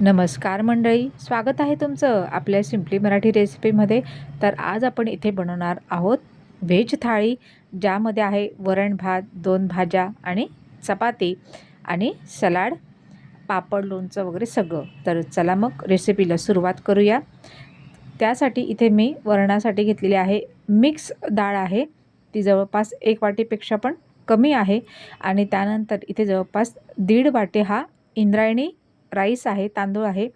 नमस्कार मंडळी स्वागत आहे तुमचं आपल्या सिम्पली मराठी रेसिपीमध्ये तर आज आपण इथे बनवणार आहोत व्हेज थाळी ज्यामध्ये आहे वरण भात दोन भाज्या आणि चपाती आणि सलाड पापड लोणचं वगैरे सगळं. तर चला मग रेसिपीला सुरुवात करूया. त्यासाठी इथे मी वरणासाठी घेतलेली आहे मिक्स डाळ आहे. ती जवळपास एक वाटीपेक्षा पण कमी आहे. आणि त्यानंतर इथे जवळपास दीड वाटे हा इंद्रायणी राईस आहे तांदूळ आहे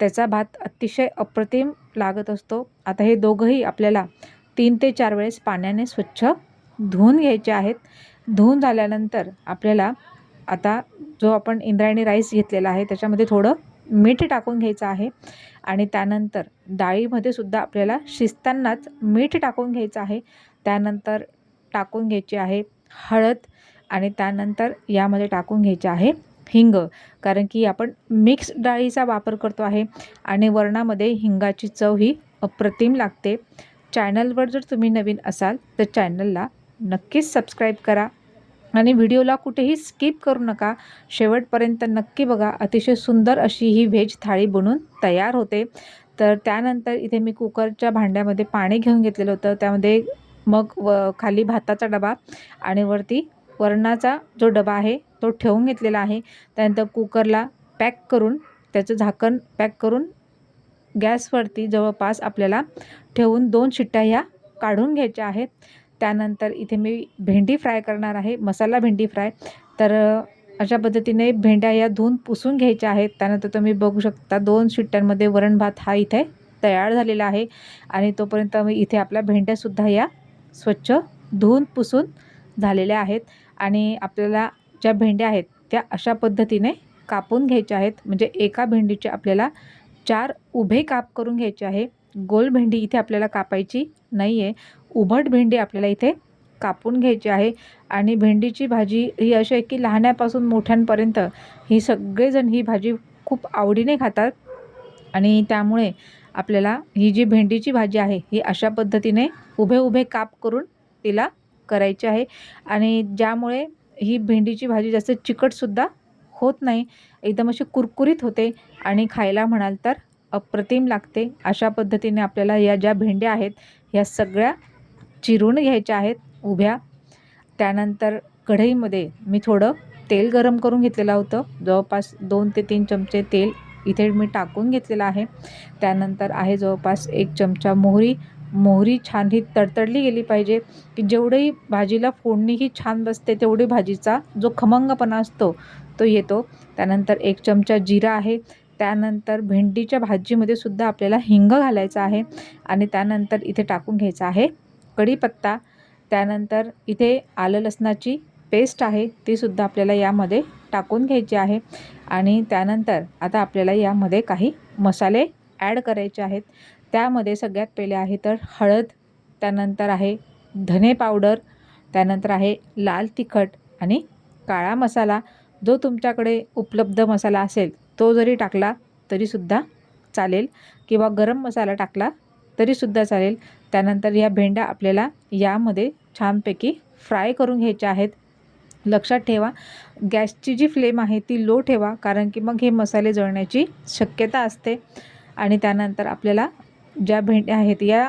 त्याचा भात अतिशय अप्रतिम लागत असतो. आता हे दोघंही आपल्याला तीन ते चार वेळेस पाण्याने स्वच्छ धुवून घ्यायचे आहेत. धुवून झाल्यानंतर आपल्याला आता जो आपण इंद्रायणी राईस घेतलेला आहे त्याच्यामध्ये थोडं मीठ टाकून घ्यायचं आहे आणि त्यानंतर डाळीमध्ये सुद्धा आपल्याला शिजतानाच मीठ टाकून घ्यायचं आहे. त्यानंतर टाकून घ्यायची आहे हळद आणि त्यानंतर यामध्ये टाकून घ्यायचे आहे हिंग कारण की आपण मिक्स डाळीचा वापर करतो आहे आणि वरणामध्ये हिंगाची चव ही अप्रतिम लागते. चॅनलवर जर तुम्ही नवीन असाल तर चॅनलला नक्कीच सबस्क्राईब करा आणि व्हिडिओला कुठेही स्किप करू नका. शेवटपर्यंत नक्की बघा अतिशय सुंदर अशी ही व्हेज थाळी बनून तयार होते. तर त्यानंतर इथे मी कुकरच्या भांड्यामध्ये पाणी घेऊन घेतलेलं होतं. त्यामध्ये मग व खाली भाताचा डबा आणि वरती वरणाचा जो डबा आहे तो ठेवून घेतलेला आहे. त्यानंतर कुकरला पॅक करून त्याचं झाकण पॅक करून गॅसवरती जवळपास आपल्याला ठेवून दोन शिट्ट्या ह्या काढून घ्यायच्या आहेत. त्यानंतर इथे मी भेंडी फ्राय करणार आहे मसाला भेंडी फ्राय. तर अशा पद्धतीने भेंड्या या धुवून पुसून घ्यायच्या आहेत. त्यानंतर तुम्ही बघू शकता दोन शिट्ट्यांमध्ये वरण भात हा इथे तयार झालेला आहे. आणि तोपर्यंत मी इथे आपल्या भेंड्यासुद्धा या स्वच्छ धुवून पुसून झालेल्या आहेत. आणि आपल्याला ज्या भेंड्या आहेत त्या अशा पद्धतीने कापून घ्यायच्या आहेत. म्हणजे एका भेंडीचे आपल्याला चार उभे काप करून घ्यायचे आहे. गोल भेंडी इथे आपल्याला कापायची नाही आहे उभट भेंडी आपल्याला इथे कापून घ्यायची आहे. आणि भेंडीची भाजी ही अशी आहे की लहान्यापासून मोठ्यांपर्यंत ही सगळेजण ही भाजी खूप आवडीने खातात. आणि त्यामुळे आपल्याला ही जी भेंडीची भाजी आहे ही अशा पद्धतीने उभे उभे काप करून तिला करायची आहे. आणि ज्यामुळे ही भेंडीची भाजी जास्त चिकटसुद्धा होत नाही. एकदम अशी कुरकुरीत होते आणि खायला म्हणाल तर अप्रतिम लागते. अशा पद्धतीने आपल्याला या ज्या भेंड्या आहेत ह्या सगळ्या चिरून घ्यायच्या आहेत उभ्या. त्यानंतर कढईमध्ये मी थोडं तेल गरम करून घेतलेलं होतं. जवळपास दोन ते तीन चमचे तेल इथे मी टाकून घेतलेलं आहे. त्यानंतर आहे जवळपास एक चमचा मोहरी मोहरी छान ही तडतडली गेली पाहिजे की जेवढी भाजीला फोडणी ही छान बसते तेवढी भाजीचा जो खमंगपणा असतो तो येतो. त्यानंतर एक चमचा जिरा आहे. त्यानंतर भेंडीच्या भाजीमध्ये सुद्धा आपल्याला हिंग घालायचा आहे आणि त्यानंतर इथे टाकून घ्यायचा आहे कढीपत्ता. त्यानंतर इथे आलं लसणाची पेस्ट आहे तीसुद्धा आपल्याला यामध्ये टाकून घ्यायची आहे. आणि त्यानंतर आता आपल्याला यामध्ये काही मसाले ॲड करायचे आहेत. त्यामध्ये सगळ्यात पहिले आहे तर हळद त्यानंतर आहे धने पावडर त्यानंतर आहे लाल तिखट आणि काळा मसाला. जो तुमच्याकडे उपलब्ध मसाला असेल तो जरी टाकला तरीसुद्धा चालेल किंवा गरम मसाला टाकला तरीसुद्धा चालेल. त्यानंतर या भेंड्या आपल्याला यामध्ये छानपैकी फ्राय करून घ्यायच्या आहेत. लक्षात ठेवा गॅसची जी फ्लेम आहे ती लो ठेवा कारण की मग हे मसाले जळण्याची शक्यता असते. आणि त्यानंतर आपल्याला ज्या भेंड्या आहेत या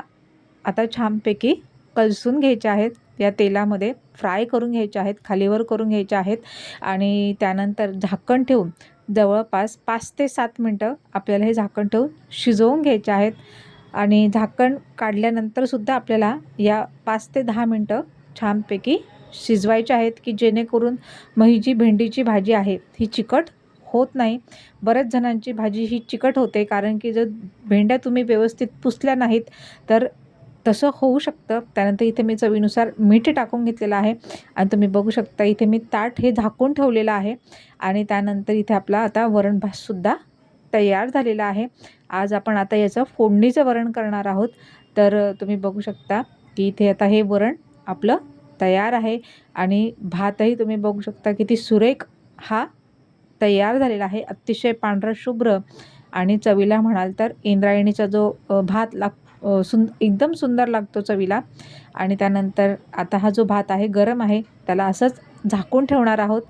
आता छानपैकी कलसून घ्यायच्या आहेत. या तेलामध्ये फ्राय करून घ्यायच्या आहेत खालीवर करून घ्यायच्या आहेत आणि त्यानंतर झाकण ठेवून जवळपास पाच ते सात मिनटं आपल्याला हे झाकण ठेवून शिजवून घ्यायचे आहेत. आणि झाकण काढल्यानंतरसुद्धा आपल्याला या पाच ते दहा मिनटं छानपैकी शिजवायचे आहेत की जेणेकरून मग ही जी भेंडीची भाजी आहे ही चिकट होत नाही. बऱ्याच जणांची भाजी ही चिकट होते कारण की जर भेंड्या तुम्ही व्यवस्थित पुसल्या नाहीत तर तसं होऊ शकतं. त्यानंतर इथे मी चवीनुसार मीठ टाकून घेतलेलं आहे. आणि तुम्ही बघू शकता इथे मी ताट हे झाकून ठेवलेलं आहे. आणि त्यानंतर इथे आपला आता वरण भातसुद्धा तयार झालेला आहे. आज आपण आता याचं फोडणीचं वरण करणार आहोत. तर तुम्ही बघू शकता की इथे आता हे वरण आपलं तयार आहे. आणि भातही तुम्ही बघू शकता किती सुरेख हा तयार झालेला आहे. अतिशय पांढरा शुभ्र आणि चवीला म्हणाल तर इंद्रायणीचा जो भात लाग सुं एकदम सुंदर लागतो चवीला. आणि त्यानंतर आता हा जो भात आहे गरम आहे त्याला असंच झाकून ठेवणार आहोत.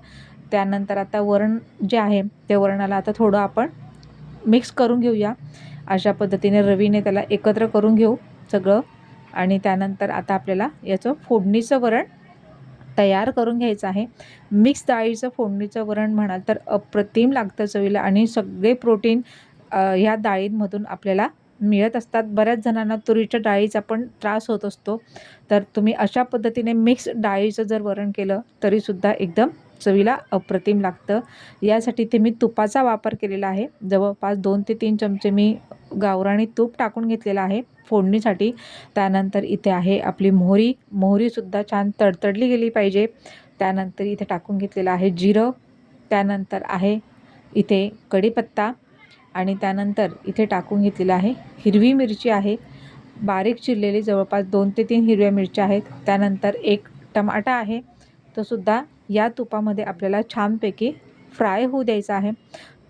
त्यानंतर आता वरण जे आहे ते वरणाला आता थोडं आपण मिक्स करून घेऊया. अशा पद्धतीने रवीने त्याला एकत्र करून घेऊ सगळं. आणि त्यानंतर आता आपल्याला याचं फोडणीचं वरण तयार करून घ्यायचं आहे. मिक्स डाळीचं फोडणीचं वरण म्हणाल तर अप्रतिम लागतं चवीला आणि सगळे प्रोटीन ह्या डाळींमधून आपल्याला मिळत असतात. बऱ्याच जणांना तुरीच्या डाळीचा पण त्रास होत असतो. तर तुम्ही अशा पद्धतीने मिक्स डाळीचं जर वरण केलं तरीसुद्धा एकदम चवीला अप्रतिम लागतं. यासाठी ते मी तुपाचा वापर केलेला आहे. जवळपास दोन ते तीन चमचे मी गावराणी तूप टाकून घेतलेलं आहे फोडणीसाठी. त्यानंतर इथे आहे आपली मोहरी. मोहरीसुद्धा छान तडतडली गेली पाहिजे. त्यानंतर इथे टाकून घेतलेलं आहे जिरं. त्यानंतर आहे इथे कढीपत्ता. आणि त्यानंतर इथे टाकून घेतलेलं आहे हिरवी मिरची आहे. बारीक चिरलेली जवळपास दोन ते तीन हिरव्या मिरच्या आहेत. त्यानंतर एक टमाटा आहे. तो सुद्धा या तुपामध्ये आपल्याला छानपैकी फ्राय होऊ द्यायचा आहे.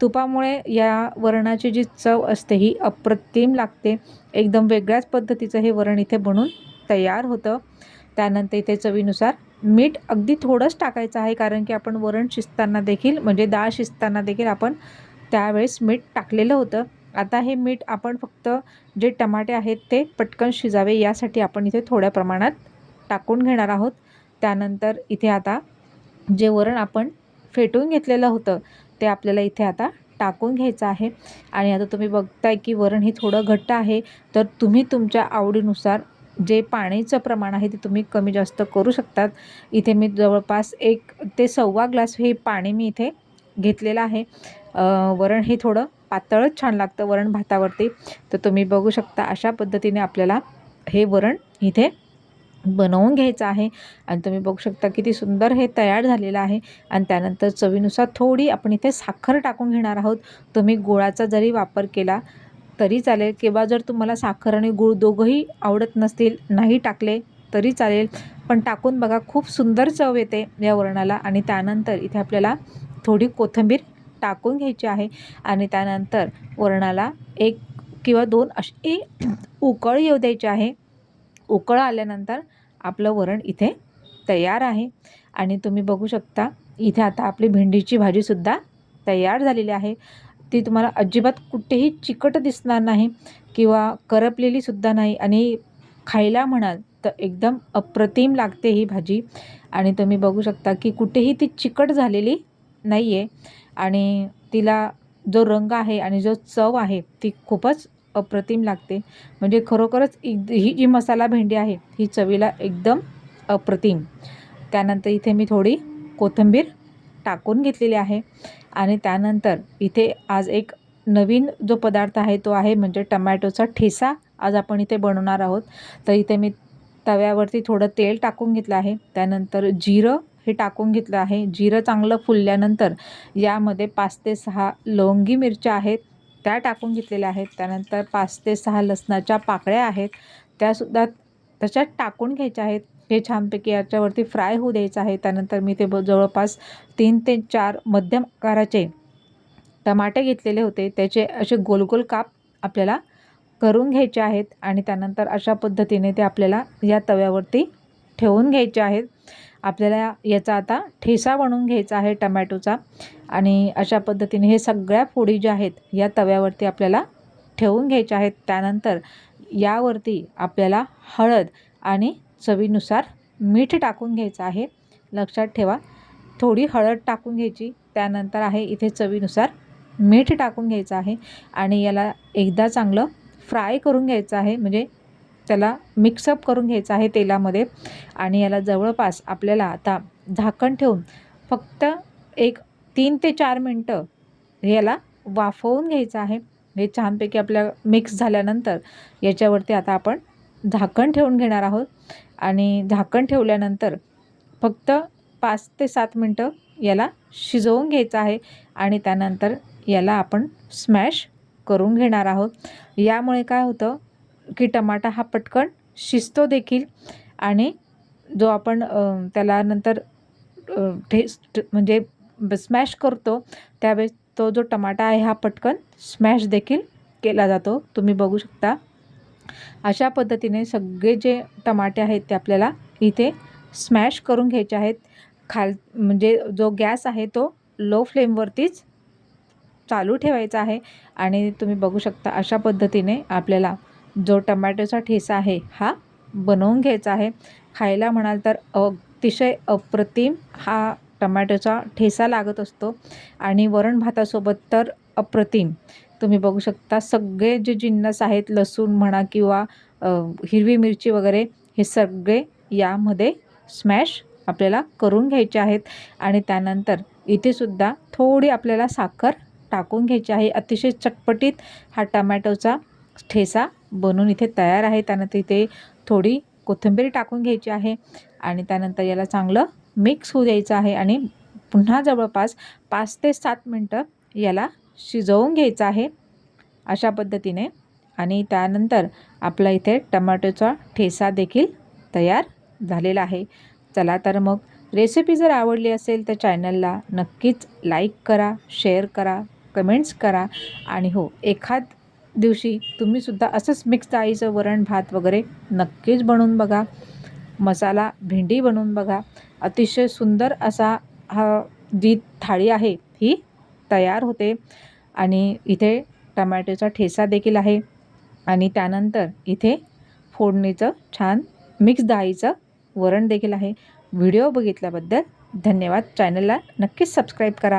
तुपामुळे या वरणाची जी चव असते ही अप्रतिम लागते. एकदम वेगळ्याच पद्धतीचं हे वरण इथे बनून तयार होतं. त्यानंतर इथे चवीनुसार मीठ अगदी थोडंच टाकायचं आहे कारण की आपण वरण शिजताना देखील म्हणजे डाळ शिजताना देखील आपण त्यावेळेस मीठ टाकलेलं होतं. आता हे मीठ आपण फक्त जे टमाटे आहेत ते पटकन शिजावे यासाठी आपण इथे थोड्या प्रमाणात टाकून घेणार आहोत. त्यानंतर इथे आता जे वरण आपण फेटून घेतलेलं होतं ते आपल्याला इथे आता टाकून घ्यायचं आहे. आणि आता तुम्ही बघताय की वरण हे थोडं घट्ट आहे तर तुम्ही तुमच्या आवडीनुसार जे पाण्याचं प्रमाण आहे ते तुम्ही कमी जास्त करू शकतात. इथे मी जवळपास एक ते सव्वा ग्लास हे पाणी मी इथे घेतलेलं आहे. वरण हे थोडं पातळच छान लागतं वरण भातावरती. तर तुम्ही बघू शकता अशा पद्धतीने आपल्याला हे वरण इथे बनवून घ्यायचं आहे. आणि तुम्ही बघू शकता किती सुंदर हे तयार झालेलं आहे. आणि त्यानंतर चवीनुसार थोडी आपण इथे साखर टाकून घेणार आहोत. तुम्ही गुळाचा जरी वापर केला तरी चालेल किंवा जर तुम्हाला साखर आणि गूळ दोघंही आवडत नसतील नाही टाकले तरी चालेल. पण टाकून बघा खूप सुंदर चव येते या वरणाला. आणि त्यानंतर इथे आपल्याला थोडी कोथिंबीर टाकून घ्यायची आहे. आणि त्यानंतर वरणाला एक किंवा दोन अशी उकळ येऊ द्यायची आहे. उकळ आल्यानंतर आपलं वरण इथे तयार आहे. आणि तुम्ही बघू शकता इथे आता आपली भेंडीची भाजीसुद्धा तयार झालेली आहे. ती तुम्हाला अजिबात कुठेही चिकट दिसणार नाही किंवा करपलेलीसुद्धा नाही. आणि खायला म्हणाल तर एकदम अप्रतिम लागते ही भाजी. आणि तुम्ही बघू शकता की कुठेही ती चिकट झालेली नाही आहे आणि तिला जो रंग आहे आणि जो चव आहे ती खूपच अप्रतिम लागते. म्हणजे खरोखरच ही जी मसाला भेंडी आहे ही चवीला एकदम अप्रतिम. त्यानंतर इथे मी थोडी कोथिंबीर टाकून घेतलेली आहे. आणि त्यानंतर इथे आज एक नवीन जो पदार्थ आहे तो आहे म्हणजे टमॅटोचा ठेसा. आज आपण इथे बनवणार आहोत. तर इथे मी तव्यावरती थोडं तेल टाकून घेतलं आहे. त्यानंतर जिरं हे टाकून घेतलं आहे. जिरं चांगलं फुलल्यानंतर यामध्ये पाच ते सहा लवंगी मिरच्या आहेत. त्या टाकून घेतलेल्या आहेत. त्यानंतर पाच ते सहा लसणाच्या पाकळ्या आहेत. त्यासुद्धा त्याच्यात टाकून घ्यायच्या आहेत. हे छानपैकी याच्यावरती फ्राय होऊ द्यायचं आहे. त्यानंतर मी ते जवळपास तीन ते चार मध्यम आकाराचे टमाटे घेतलेले होते. त्याचे असे गोल गोल काप आपल्याला करून घ्यायचे आहेत. आणि त्यानंतर अशा पद्धतीने ते आपल्याला या तव्यावरती ठेवून घ्यायचे आहेत. आपल्याला याचा आता ठेसा बनवून घ्यायचा आहे टमॅटोचा. आणि अशा पद्धतीने हे सगळ्या फोडी ज्या आहेत या तव्यावरती आपल्याला ठेवून घ्यायच्या आहेत. त्यानंतर यावरती आपल्याला हळद आणि चवीनुसार मीठ टाकून घ्यायचं आहे. लक्षात ठेवा थोडी हळद टाकून घ्यायची. त्यानंतर आहे इथे चवीनुसार मीठ टाकून घ्यायचं आहे. आणि याला एकदा चांगलं फ्राय करून घ्यायचं आहे. म्हणजे त्याला मिक्सअप करून घ्यायचं आहे तेलामध्ये. आणि याला जवळपास आपल्याला आता झाकण ठेवून फक्त एक तीन ते चार मिनटं याला वाफवून घ्यायचं आहे. हे छानपैकी आपल्या मिक्स झाल्यानंतर याच्यावरती आता आपण झाकण ठेवून घेणार आहोत. आणि झाकण ठेवल्यानंतर फक्त पाच ते सात मिनटं याला शिजवून घ्यायचं आहे. आणि त्यानंतर याला आपण स्मॅश करून घेणार आहोत. यामुळे काय होतं? की टमाटा हा पटकन शिजतो देखील आणि जो आपण त्याला नंतर टेस्ट म्हणजे स्मॅश करतो त्यावेळेस तो जो टमाटा आहे हा पटकन स्मॅश देखील केला जातो. तुम्ही बघू शकता. अशा पद्धतीने सगळे जे टमाटे आहेत ते आपल्याला इथे स्मॅश करून घ्यायचे आहेत. खाल म्हणजे जो गॅस आहे तो लो फ्लेमवरतीच चालू ठेवायचा आहे आणि तुम्ही बघू शकता अशा पद्धतीने आपल्याला जो टमॅटोचा ठेसा आहे हा बनवून घ्यायचा आहे. खायला म्हणाल तर अतिशय अप्रतिम हा टमॅटोचा ठेसा लागत असतो. आणि वरण भातासोबत तर अप्रतिम. तुम्ही बघू शकता सगळे जे जिन्नस आहेत लसूण म्हणा किंवा हिरवी मिरची वगैरे हे सगळे यामध्ये स्मॅश आपल्याला करून घ्यायचे आहेत. आणि त्यानंतर इथेसुद्धा थोडी आपल्याला साखर टाकून घ्यायची आहे. अतिशय चटपटीत हा टमॅटोचा ठेसा बनून इथे तयार आहे. त्यानंतर इथे थोडी कोथिंबीर टाकून घ्यायची आहे आणि त्यानंतर याला चांगलं मिक्स होऊ द्यायचं आहे आणि पुन्हा जवळपास पाच ते सात मिनटं याला शिजवून घ्यायचं आहे अशा पद्धतीने. आणि त्यानंतर आपला इथे टमाटोचा ठेसा देखील तयार झालेला आहे. चला तर मग रेसिपी जर आवडली असेल तर चॅनलला नक्कीच लाईक करा शेअर करा कमेंट्स करा आणि हो एखाद दिवशी तुम्हीसुद्धा असंच मिक्स डाळीचं वरण भात वगैरे नक्कीच बनवून बघा. मसाला भेंडी बनवून बघा. अतिशय सुंदर असा हा जी थाळी आहे ही तयार होते. आणि इथे टमॅटोचा ठेसा देखील आहे. आणि त्यानंतर इथे फोडणीचं छान मिक्स डाळीचं वरण देखील आहे. व्हिडिओ बघितल्याबद्दल धन्यवाद. चॅनलला नक्कीच सबस्क्राईब करा.